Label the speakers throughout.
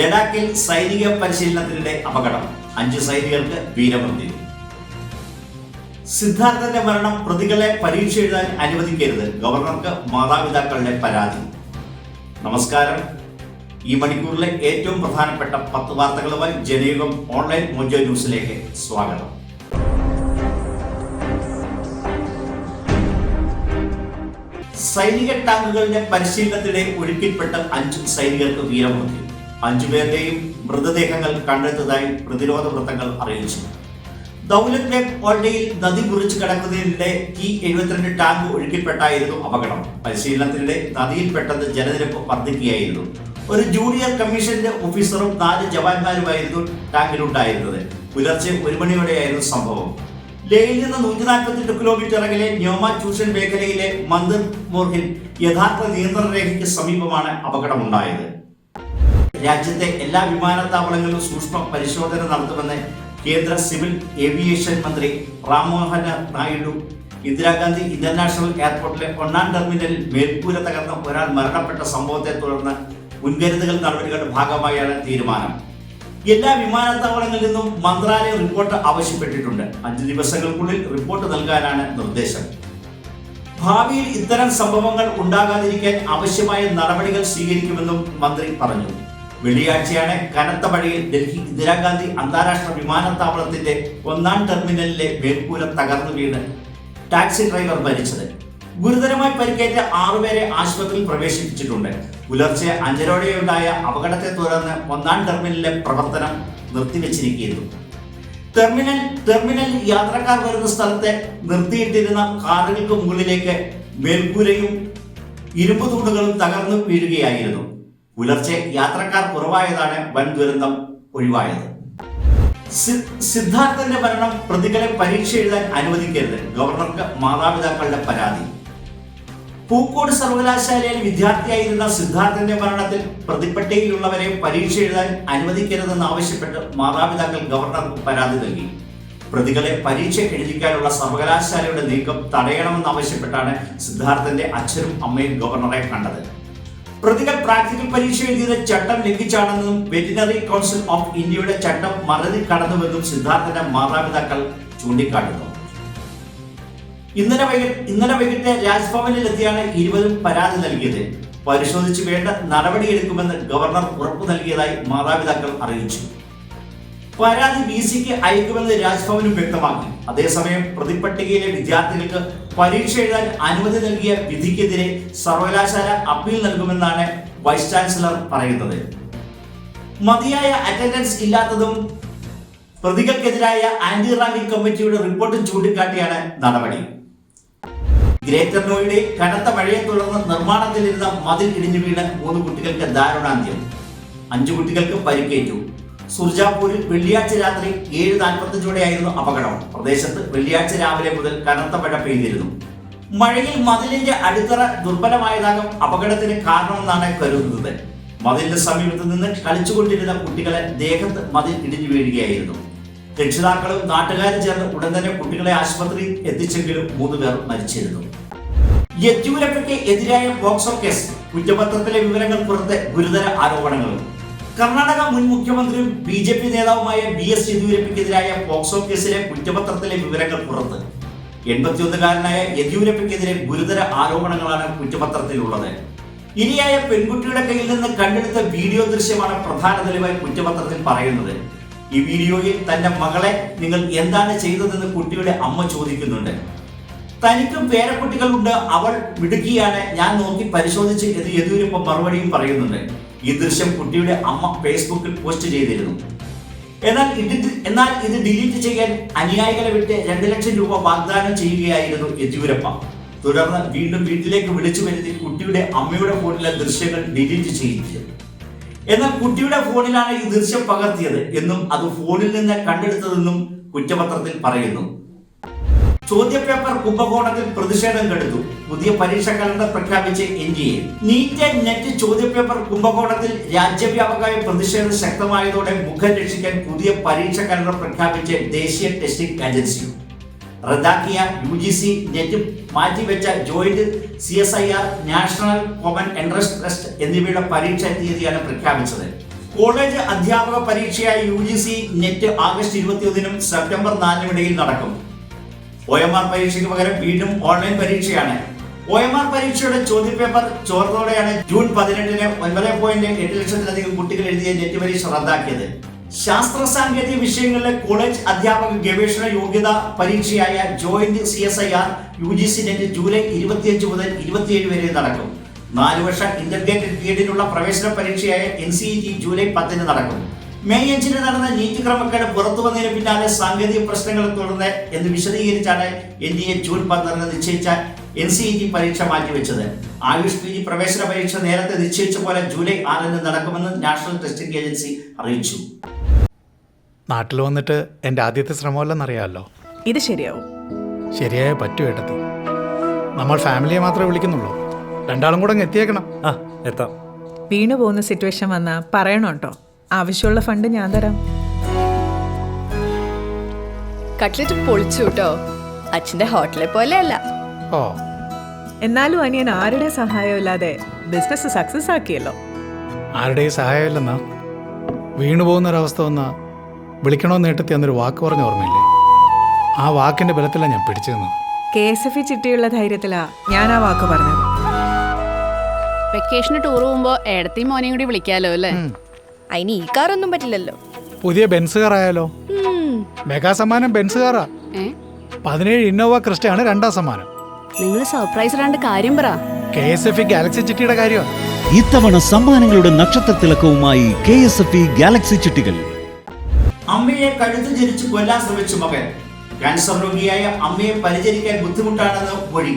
Speaker 1: ലഡാക്കിൽ സൈനിക പരിശീലനത്തിനിടെ അപകടം. അഞ്ച് സൈനികർക്ക് വീരമൃത്യു. സിദ്ധാർത്ഥന്റെ മരണം പ്രതികളെ പരീക്ഷ എഴുതാൻ അനുവദിക്കരുത്. ഗവർണർക്ക് മാതാപിതാക്കളുടെ പരാതി. നമസ്കാരം. ഈ മണിക്കൂറിലെ ഏറ്റവും പ്രധാനപ്പെട്ട പത്ത് വാർത്തകളുമായി ജനയുഗം ഓൺലൈൻ മോജോ ന്യൂസിലേക്ക് സ്വാഗതം. സൈനിക ടാങ്കുകളുടെ പരിശീലനത്തിനിടെ ഒഴുക്കിൽപ്പെട്ട് അഞ്ച് സൈനികർക്ക് വീരമൃത്യു. അഞ്ചുപേരുടെയും മൃതദേഹങ്ങൾ കണ്ടെത്തിയതായി പ്രതിരോധ വൃത്തങ്ങൾ അറിയിച്ചു. ദൗലത് ബേഗ് ഓൾഡയിൽ നദി കുറിച്ച് കിടക്കുന്നതിനിടെ ടി എഴുപത്തിരണ്ട് ടാങ്ക് ഒഴുക്കിൽപ്പെട്ടായിരുന്നു അപകടം. പരിശീലനത്തിനിടെ നദിയിൽ പെട്ടെന്ന് ജലനിരപ്പ് വർദ്ധിക്കുകയായിരുന്നു. ഒരു ജൂനിയർ കമ്മീഷന്റെ ഓഫീസറും നാല് ജവാന്മാരുമായിരുന്നു ടാങ്കിലുണ്ടായിരുന്നത്. പുലർച്ചെ ഒരു മണിയോടെയായിരുന്നു സംഭവം. ലേയിൽ നിന്ന് നൂറ്റി നാൽപ്പത്തെട്ട് കിലോമീറ്റർ അകലെ ന്യോമ ട്യൂഷൻ മേഖലയിലെ മന്ദിർ മോർഹിൽ യഥാർത്ഥ നിയന്ത്രണ രേഖയ്ക്ക് സമീപമാണ് അപകടമുണ്ടായത്. രാജ്യത്തെ എല്ലാ വിമാനത്താവളങ്ങളിലും സൂക്ഷ്മ പരിശോധന നടത്തുമെന്ന് കേന്ദ്ര സിവിൽ ഏവിയേഷൻ മന്ത്രി റാംമോഹൻ നായിഡു. ഇന്ദിരാഗാന്ധി ഇന്റർനാഷണൽ എയർപോർട്ടിലെ ഒന്നാം ടെർമിനലിൽ മേൽക്കൂര തകർന്ന ഒരാൾ മരണപ്പെട്ട സംഭവത്തെ തുടർന്ന് മുൻകരുതൽ നടപടികളുടെ ഭാഗമായാണ് തീരുമാനം. എല്ലാ വിമാനത്താവളങ്ങളിൽ നിന്നും മന്ത്രാലയം റിപ്പോർട്ട് ആവശ്യപ്പെട്ടിട്ടുണ്ട്. അഞ്ച് ദിവസങ്ങൾക്കുള്ളിൽ റിപ്പോർട്ട് നൽകാനാണ് നിർദ്ദേശം. ഭാവിയിൽ ഇത്തരം സംഭവങ്ങൾ ഉണ്ടാകാതിരിക്കാൻ ആവശ്യമായ നടപടികൾ സ്വീകരിക്കുമെന്നും മന്ത്രി പറഞ്ഞു. വെള്ളിയാഴ്ചയാണ് കനത്ത മഴയിൽ ഡൽഹി ഇന്ദിരാഗാന്ധി അന്താരാഷ്ട്ര വിമാനത്താവളത്തിന്റെ ഒന്നാം ടെർമിനലിലെ മേൽക്കൂര തകർന്നു വീണ് ടാക്സി ഡ്രൈവർ മരിച്ചത്. ഗുരുതരമായി പരിക്കേറ്റ ആറുപേരെ ആശുപത്രിയിൽ പ്രവേശിപ്പിച്ചിട്ടുണ്ട്. പുലർച്ചെ അഞ്ചരോടെയുണ്ടായ അപകടത്തെ തുടർന്ന് ഒന്നാം ടെർമിനലിലെ പ്രവർത്തനം നിർത്തിവെച്ചിരിക്കുന്നു. ടെർമിനൽ ടെർമിനൽ യാത്രക്കാർ വരുന്ന സ്ഥലത്തെ നിർത്തിയിട്ടിരുന്ന കാറുകൾക്ക് മുകളിലേക്ക് മേൽക്കൂരയും ഇരുമ്പ് തൂണുകളും തകർന്നു വീഴുകയായിരുന്നു. പുലർച്ചെ യാത്രക്കാർ കുറവായതാണ് വൻ ദുരന്തം ഒഴിവായത്. സിദ്ധാർത്ഥന്റെ മരണം പ്രതികളെ പരീക്ഷ എഴുതാൻ അനുവദിക്കരുത്. ഗവർണർക്ക് മാതാപിതാക്കളുടെ പരാതി. പൂക്കോട് സർവകലാശാലയിൽ വിദ്യാർത്ഥിയായിരുന്ന സിദ്ധാർത്ഥന്റെ മരണത്തിൽ പ്രതിപ്പട്ടികയിലുള്ളവരെ പരീക്ഷ എഴുതാൻ അനുവദിക്കരുതെന്ന് ആവശ്യപ്പെട്ട് മാതാപിതാക്കൾ ഗവർണർക്ക് പരാതി നൽകി. പ്രതികളെ പരീക്ഷ എഴുതിക്കാനുള്ള സർവകലാശാലയുടെ നീക്കം തടയണമെന്നാവശ്യപ്പെട്ടാണ് സിദ്ധാർത്ഥന്റെ അച്ഛനും അമ്മയും ഗവർണറെ കണ്ടത്. പ്രതികൾ പ്രാക്ടിക്കൽ പരീക്ഷ എഴുതിയത് ചട്ടം ലംഘിച്ചാണെന്നും വെറ്റിനറി കൗൺസിൽ ഓഫ് ഇന്ത്യയുടെ ചട്ടം മറികടന്നുവെന്നും സിദ്ധാർത്ഥന്റെ മാതാപിതാക്കൾ ചൂണ്ടിക്കാട്ടുന്നു. ഇന്നലെ വൈകിട്ട് ഇന്നലെ വൈകിട്ട് രാജ്ഭവനിൽ എത്തിയാണ് ഇരുവരും പരാതി നൽകിയത്. പരിശോധിച്ച് വേണ്ട നടപടിയെടുക്കുമെന്ന് ഗവർണർ ഉറപ്പു നൽകിയതായി മാതാപിതാക്കൾ അറിയിച്ചു. പരാതി ബി സിക്ക് അയക്കുമെന്ന് രാജ്ഭവനും വ്യക്തമാക്കി. അതേസമയം പ്രതിപട്ടികയിലെ വിദ്യാർത്ഥികൾക്ക് പരീക്ഷ എഴുതാൻ അനുമതി നൽകിയ വിധിക്കെതിരെ സർവകലാശാല അപ്പീൽ നൽകുമെന്നാണ് വൈസ് ചാൻസലർ പറയുന്നത്. മതിയായ അറ്റൻഡൻസ് ഇല്ലാത്തതും പ്രതികൾക്കെതിരായ ആന്റി റാങ്കിംഗ് കമ്മിറ്റിയുടെ റിപ്പോർട്ടും ചൂണ്ടിക്കാട്ടിയാണ് നടപടി. ഗ്രേറ്റർ നോയിഡയിൽ കനത്ത മഴയെ തുടർന്ന് നിർമ്മാണത്തിലിരുന്ന മതിൽ ഇടിഞ്ഞു വീണ് മൂന്ന് കുട്ടികൾക്ക് ദാരുണാന്ത്യം. അഞ്ചു കുട്ടികൾക്ക് പരിക്കേറ്റു. സുർജാപൂരിൽ വെള്ളിയാഴ്ച രാത്രി ഏഴ് നാൽപ്പത്തഞ്ചോടെയായിരുന്നു അപകടം. പ്രദേശത്ത് വെള്ളിയാഴ്ച രാവിലെ മുതൽ കനത്ത മഴ പെയ്തിരുന്നു. മഴയിൽ മതിലിന്റെ അടിത്തറ ദുർബലമായതാകും അപകടത്തിന് കാരണമെന്നാണ് കരുതുന്നത്. മതിലിന്റെ സമീപത്ത് നിന്ന് കളിച്ചുകൊണ്ടിരുന്ന കുട്ടികളെ ദേഹത്ത് മതിൽ ഇടിഞ്ഞു വീഴുകയായിരുന്നു. രക്ഷിതാക്കളും നാട്ടുകാരും ചേർന്ന് ഉടൻ തന്നെ കുട്ടികളെ ആശുപത്രിയിൽ എത്തിച്ചെങ്കിലും മൂന്ന് പേർ മരിച്ചിരുന്നു. യെദ്യൂരപ്പയ്ക്ക് എതിരായ പോക്സോ കേസ്. കുറ്റപത്രത്തിലെ വിവരങ്ങൾ പുറത്ത് ഗുരുതര ആരോപണങ്ങളും. കർണാടക മുൻ മുഖ്യമന്ത്രിയും ബി ജെ പി നേതാവുമായ ബി എസ് യെദ്യൂരപ്പയ്ക്കെതിരായ പോക്സോ കേസിലെ കുറ്റപത്രത്തിലെ വിവരങ്ങൾ പുറത്ത്. എൺപത്തിയൊന്നുകാരനായ യെദ്യൂരപ്പയ്ക്കെതിരെ ഗുരുതര ആരോപണങ്ങളാണ് കുറ്റപത്രത്തിലുള്ളത്. ഇനിയായ പെൺകുട്ടിയുടെ കയ്യിൽ നിന്ന് കണ്ടെടുത്ത വീഡിയോ ദൃശ്യമാണ് പ്രധാന തെളിവായി കുറ്റപത്രത്തിൽ പറയുന്നത്. ഈ വീഡിയോയിൽ തന്റെ മകളെ നിങ്ങൾ എന്താണ് ചെയ്തതെന്ന് കുട്ടിയുടെ അമ്മ ചോദിക്കുന്നുണ്ട്. തനിക്കും പേരക്കുട്ടികളുണ്ട് അവൾ മിടുക്കിയാണ് ഞാൻ നോക്കി പരിശോധിച്ച് എന്ന് യെദ്യൂരപ്പ മറുപടിയും പറയുന്നുണ്ട്. ഈ ദൃശ്യം കുട്ടിയുടെ അമ്മ ഫേസ്ബുക്കിൽ പോസ്റ്റ് ചെയ്തിരുന്നു. എന്നാൽ ഇത് എന്നാൽ ഇത് ഡിലീറ്റ് ചെയ്യാൻ അനുയായികളെ വിട്ട് രണ്ട് ലക്ഷം രൂപ വാഗ്ദാനം ചെയ്യുകയായിരുന്നു യെദ്യൂരപ്പ. തുടർന്ന് വീണ്ടും വീട്ടിലേക്ക് വിളിച്ചു വരുത്തി കുട്ടിയുടെ അമ്മയുടെ ഫോണിലെ ദൃശ്യങ്ങൾ ഡിലീറ്റ് ചെയ്യിച്ചു എന്നാൽ കുട്ടിയുടെ ഫോണിലാണ് ഈ ദൃശ്യം പകർത്തിയത് എന്നും അത് ഫോണിൽ നിന്ന് കണ്ടെടുത്തതെന്നും കുറ്റപത്രത്തിൽ പറയുന്നു. ചോദ്യപേപ്പർ കുംഭകോണത്തിൽ പ്രതിഷേധം കെടുത്തു. പുതിയ പരീക്ഷ കലണ്ടർ പ്രഖ്യാപിച്ച് ഇന്ത്യയിൽ നീറ്റ് നെറ്റ് ചോദ്യപേപ്പർ കുംഭകോണത്തിൽ രാജ്യവ്യാപകമായ പ്രതിഷേധം ശക്തമായതോടെ മുഖം രക്ഷിക്കാൻ പുതിയ പരീക്ഷ കലണ്ടർ പ്രഖ്യാപിച്ച് ദേശീയ ടെസ്റ്റിംഗ് ഏജൻസി. റദ്ദാക്കിയ യു ജി സി നെറ്റ് മാറ്റിവെച്ച joint C S I R national common entrance test എന്നിവയുടെ പരീക്ഷ തീയതിയാണ് പ്രഖ്യാപിച്ചത്. കോളേജ് അധ്യാപക പരീക്ഷയായ U G C net August ഇരുപത്തിയൊന്നിനും September നാലിനും ഇടയിൽ നടക്കും. ഒ എം ആർ പരീക്ഷയ്ക്ക് പകരം വീണ്ടും ഓൺലൈൻ പരീക്ഷയാണ്. ഒ എം ആർ പരീക്ഷയുടെ ചോദ്യപേപ്പർ ചോർന്നതോടെയാണ് ജൂൺ പതിനെട്ടിന് ഒൻപത് പോയിന്റ് എട്ട് ലക്ഷത്തിലധികം കുട്ടികൾ എഴുതിയ നെറ്റ് പരീക്ഷ റദ്ദാക്കിയത്. ശാസ്ത്ര സാങ്കേതിക വിഷയങ്ങളിലെ കോളേജ് അധ്യാപക ഗവേഷണ യോഗ്യത പരീക്ഷയായ joint C S I R U G C net July ഇരുപത്തിയഞ്ച് മുതൽ ഇരുപത്തിയേഴ് വരെ നടക്കും. നാല് വർഷ ഇന്റർഗ്രേറ്റഡ് ഗ്രേഡിനുള്ള പ്രവേശന പരീക്ഷയായ എൻ സി ടി ജൂലൈ പത്തിന് നടക്കും. മെയ് അഞ്ചിന് നടന്ന നീറ്റ് ക്രമക്കേട് പുറത്തു വന്നതിന് പിന്നാലെ സാങ്കേതിക പ്രശ്നങ്ങളെ തുടർന്ന് എന്ന് വിശദീകരിച്ചാണ് എൻ ഡി എ ജൂൺ പന്ത്രണ്ട് നിശ്ചയിച്ച എൻ സി ഇ ടി പരീക്ഷ മാറ്റിവെച്ചത്. ആയുഷ് പി ജി പ്രവേശന പരീക്ഷ നേരത്തെ നിശ്ചയിച്ച പോലെ ജൂലൈ ആറിന് നടക്കുമെന്ന് നാഷണൽ ടെസ്റ്റിംഗ് ഏജൻസി അറിയിച്ചു.
Speaker 2: നാട്ടിൽ വന്നിട്ട് എന്റെ ആദ്യത്തെ ശ്രമമല്ലെന്നറിയാമല്ലോ
Speaker 3: ഇത് ശരിയാവും.
Speaker 2: ശരിയായ പറ്റു കേട്ടത് നമ്മൾ ഫാമിലിയെ മാത്രമേ വിളിക്കുന്നുള്ളൂ. രണ്ടാളും കൂടെ അങ്ങ് എത്തിയേക്കണം.
Speaker 4: ആ എത്താം.
Speaker 3: വീണു പോകുന്ന സിറ്റുവേഷൻ വന്നാ പറയണോട്ടോ കേട്ടോ ആവശ്യമുള്ള ഫണ്ട് ഞാൻ തരാം.
Speaker 5: കട്ട്ലറ്റ് പൊളിച്ചു കേട്ടോ അച്ഛന്റെ ഹോട്ടലെ പോലെ അല്ല.
Speaker 2: ഓ.
Speaker 3: എന്നാലും അനിയൻ ആരുടെ സഹായമില്ലാതെ ബിസിനസ് സക്സസ് ആക്കിയല്ലോ.
Speaker 2: ആരുടെയും സഹായമില്ലെന്നാ? വീണു പോകുന്ന ഒരവസ്ഥ വന്നാ വിളിക്കണമെന്ന് നേട്ടത്തി അന്നൊരു വാക്ക് പറഞ്ഞ ഓർമ്മയില്ലേ? ആ വാക്കിന്റെ ബലത്തിലാണ് ഞാൻ പിടിച്ചു നിന്നത്
Speaker 3: കെ എസ് എഫ് ചിട്ടിയുള്ള ധൈര്യത്തിലാ ഞാൻ ആ വാക്ക് പറഞ്ഞത്.
Speaker 6: വെക്കേഷന് ടൂർ പോകുമ്പോ ഏടത്തെയും മോനെയും കൂടി വിളിക്കാലോ അല്ലേ?
Speaker 5: അതിന് ഈ കാറൊന്നും പറ്റില്ലല്ലോ.
Speaker 2: പുതിയ ബെൻസ് കാർ
Speaker 5: ആയാലോ
Speaker 2: മെഗാ സമ്മാനം ബെൻസ് കാറാ പതിനേഴ് ഇന്നോവ ക്രിസ്റ്റയാണ് രണ്ടാം സമ്മാനം.
Speaker 6: നിങ്ങൾ സർപ്രൈസ് രണ്ട് കാര്യം പറ.
Speaker 2: കെ എസ് എഫ് ഗാലക്സി ചിട്ടിയുടെ കാര്യമാണ്
Speaker 7: ഇത്തവണ സമ്മാനങ്ങളുടെ നക്ഷത്ര തിളക്കവുമായി K S F E Galaxy ചിട്ടികൾ.
Speaker 1: അമ്മയെ കഴുത്ത് ജനിച്ച് കൊല്ലാൻ ശ്രമിച്ചു മകൻ. ക്യാൻസർ രോഗിയായ അമ്മയെ പരിചരിക്കാൻ ബുദ്ധിമുട്ടാണെന്ന് മൊഴി.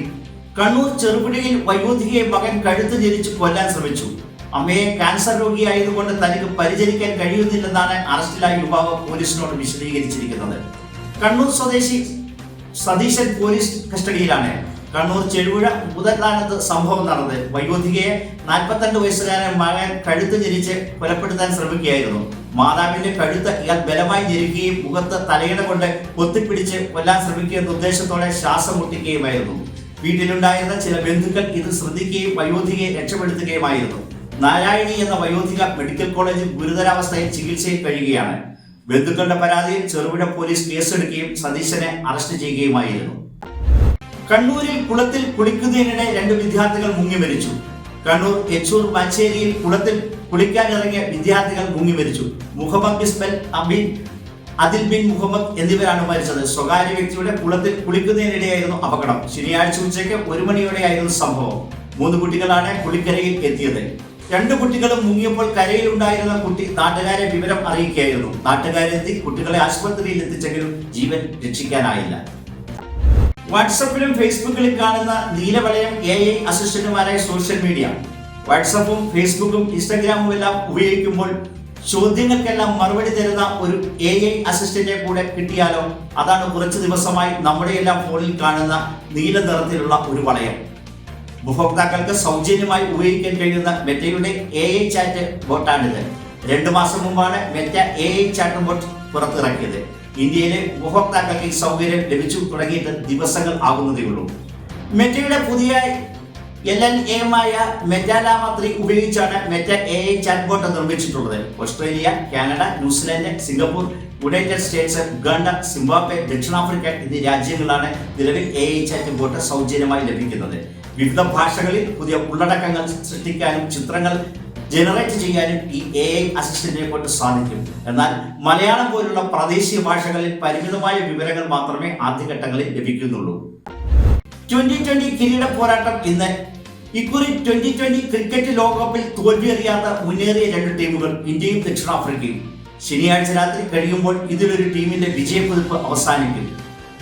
Speaker 1: കണ്ണൂർ ചെറുപുഴയിൽ വയോധികയെ മകൻ കഴുത്ത് ജനിച്ച് കൊല്ലാൻ ശ്രമിച്ചു. അമ്മയെ ക്യാൻസർ രോഗിയായതുകൊണ്ട് തനിക്ക് പരിചരിക്കാൻ കഴിയുന്നില്ലെന്നാണ് അറസ്റ്റിലായ യുവാവ് പോലീസിനോട് വിശദീകരിച്ചിരിക്കുന്നത്. കണ്ണൂർ സ്വദേശി സതീശൻ പോലീസ് കസ്റ്റഡിയിലാണ്. കണ്ണൂർ ചെഴുപുഴ മുതലാനത്ത് സംഭവം നടന്നത്. വയോധികയെ നാൽപ്പത്തിരണ്ട് വയസ്സുകാരൻ മകൻ കഴുത്ത് ഞെരിച്ച് കൊലപ്പെടുത്താൻ ശ്രമിക്കുകയായിരുന്നു. മാതാവിന്റെ കഴുത്ത് ഇയാൾ ബലമായി ഞെരുക്കുകയും മുഖത്ത് തലയിട കൊണ്ട് കൊത്തിപ്പിടിച്ച് കൊല്ലാൻ ശ്രമിക്കുക എന്ന ഉദ്ദേശത്തോടെ ശ്വാസം മുട്ടിക്കുകയുമായിരുന്നു. വീട്ടിലുണ്ടായിരുന്ന ചില ബന്ധുക്കൾ ഇത് ശ്രദ്ധിക്കുകയും വയോധികയെ രക്ഷപ്പെടുത്തുകയുമായിരുന്നു. നാരായണി എന്ന വയോധിക മെഡിക്കൽ കോളേജിൽ ഗുരുതരാവസ്ഥയിൽ ചികിത്സയിൽ കഴിയുകയാണ്. ബന്ധുക്കളുടെ പരാതിയിൽ ചെറുപുഴ പോലീസ് കേസെടുക്കുകയും സതീശനെ അറസ്റ്റ് ചെയ്യുകയുമായിരുന്നു. കണ്ണൂരിൽ കുളത്തിൽ കുളിക്കുന്നതിനിടെ രണ്ട് വിദ്യാർത്ഥികൾ മുങ്ങി മരിച്ചു. കണ്ണൂർ എച്ചൂർ മച്ചേരിയിൽ കുളത്തിൽ കുളിക്കാനിറങ്ങിയ വിദ്യാർത്ഥികൾ മുങ്ങി മരിച്ചു. മുഹമ്മദ് ബിസ്ബൽ അബിൻ അതിൽ ബിൻ മുഹമ്മദ് എന്നിവരാണ് മരിച്ചത്. സ്വകാര്യ വ്യക്തിയുടെ കുളത്തിൽ കുളിക്കുന്നതിനിടെയായിരുന്നു അപകടം. ശനിയാഴ്ച ഉച്ചയ്ക്ക് ഒരു മണിയോടെയായിരുന്നു സംഭവം. മൂന്ന് കുട്ടികളാണ് കുളിക്കരയിൽ എത്തിയത്. രണ്ട് കുട്ടികളും മുങ്ങിയപ്പോൾ കരയിലുണ്ടായിരുന്ന കുട്ടി നാട്ടുകാരെ വിവരം അറിയിക്കുകയായിരുന്നു. നാട്ടുകാരെത്തി കുട്ടികളെ ആശുപത്രിയിൽ എത്തിച്ചെങ്കിലും ജീവൻ രക്ഷിക്കാനായില്ല. വാട്സപ്പിലും ഫേസ്ബുക്കിലും കാണുന്ന നീലവലയം എ ഐ അസിസ്റ്റന്റുമാരായ സോഷ്യൽ മീഡിയ. വാട്സപ്പും ഫേസ്ബുക്കും ഇൻസ്റ്റഗ്രാമും എല്ലാം ഉപയോഗിക്കുമ്പോൾ ചോദ്യങ്ങൾക്കെല്ലാം മറുപടി തരുന്ന ഒരു എ ഐ അസിസ്റ്റന്റിനെ കൂടെ കിട്ടിയാലോ? അതാണ് കുറച്ച് ദിവസമായി നമ്മുടെ എല്ലാം ഫോണിൽ കാണുന്ന നീല നിറത്തിലുള്ള ഒരു വളയം ഉപഭോക്താക്കൾക്ക് സൗജന്യമായി ഉപയോഗിക്കാൻ കഴിയുന്ന മെറ്റയുടെ എ ഐ ചാറ്റ് ബോട്ടാണിത്. രണ്ടു മാസം മുമ്പാണ് Meta A I chat bot പുറത്തിറക്കിയത്. ഇന്ത്യയിലെ ഉപഭോക്താക്കൾക്ക് ഈ സൗകര്യം ലഭിച്ചു തുടങ്ങിയിട്ട് ദിവസങ്ങൾ ആകുന്നതേ ഉള്ളൂ. മെറ്റയുടെ പുതിയ എൽ എൻ എമായ മെറ്റാലാമ ത്രീ ഉപയോഗിച്ചാണ് Meta A I chat bot നിർമ്മിച്ചിട്ടുള്ളത്. Australia Canada New Zealand Singapore United States Uganda Zimbabwe ദക്ഷിണാഫ്രിക്ക എന്നീ രാജ്യങ്ങളാണ് നിലവിൽ എ ഐ ചാറ്റ് ബോട്ട് സൗജന്യമായി ലഭിക്കുന്നത്. വിവിധ ഭാഷകളിൽ പുതിയ ഉള്ളടക്കങ്ങൾ സൃഷ്ടിക്കാനും ചിത്രങ്ങൾ ജനറേറ്റ് ചെയ്യാനും ഈ എ ഐ അസിസ്റ്റന്റിനെ കൊണ്ട് സാധിക്കും. എന്നാൽ മലയാളം പോലുള്ള പ്രാദേശിക ഭാഷകളിൽ പരിമിതമായ വിവരങ്ങൾ മാത്രമേ ആദ്യഘട്ടങ്ങളിൽ ലഭിക്കുന്നുള്ളൂ. ട്വന്റി ട്വന്റി കിരീട പോരാട്ടം ഇന്ന് ഇക്കുറി ട്വന്റി ട്വന്റി ക്രിക്കറ്റ് ലോകകപ്പിൽ തോൽവിയറിയാത്ത മുന്നേറിയ രണ്ട് ടീമുകൾ ഇന്ത്യയും ദക്ഷിണാഫ്രിക്കയും. ശനിയാഴ്ച രാത്രി കഴിയുമ്പോൾ ഇതിലൊരു ടീമിന്റെ വിജയക്കുതിപ്പ് അവസാനിക്കും.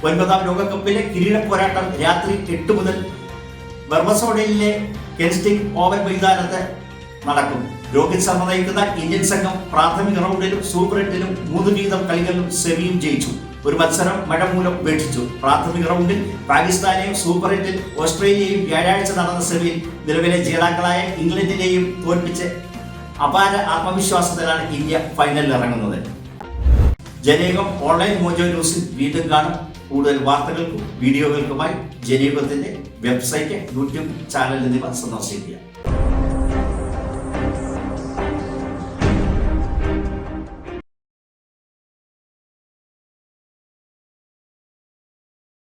Speaker 1: ഒൻപതാം ലോകകപ്പിലെ കിരീട പോരാട്ടം രാത്രി എട്ട് മുതൽ ബർബസോഡയിലെ കെൻസ്റ്റിക് ഓവൽ മൈതാനത്ത് നടക്കും. രോഹിത് ശർമ്മ നയിക്കുന്ന ഇന്ത്യൻ സംഘം പ്രാഥമിക റൗണ്ടിലും സൂപ്പർ എട്ടിലും മൂന്ന് വീതം കളികളിലും സെമിയും ജയിച്ചു. ഒരു മത്സരം മഴ മൂലം ഉപേക്ഷിച്ചു പ്രാഥമിക റൗണ്ടിൽ പാകിസ്ഥാനെയും സൂപ്പർ എട്ടിൽ ഓസ്ട്രേലിയയും വ്യാഴാഴ്ച നടന്ന സെമിയിൽ നിലവിലെ ജേതാക്കളായ ഇംഗ്ലണ്ടിനെയും തോൽപ്പിച്ച് അപാര ആത്മവിശ്വാസത്തിലാണ് ഇന്ത്യ ഫൈനലിൽ ഇറങ്ങുന്നത്. ജനേകം ഓൺലൈൻ മോജോ ന്യൂസിൽ വീണ്ടും കാണും. കൂടുതൽ വാർത്തകൾക്കും വീഡിയോകൾക്കുമായി ജനീവത്തിന്റെ വെബ്സൈറ്റ് യൂട്യൂബ് ചാനൽ എന്നിവ സന്ദർശിക്കുക.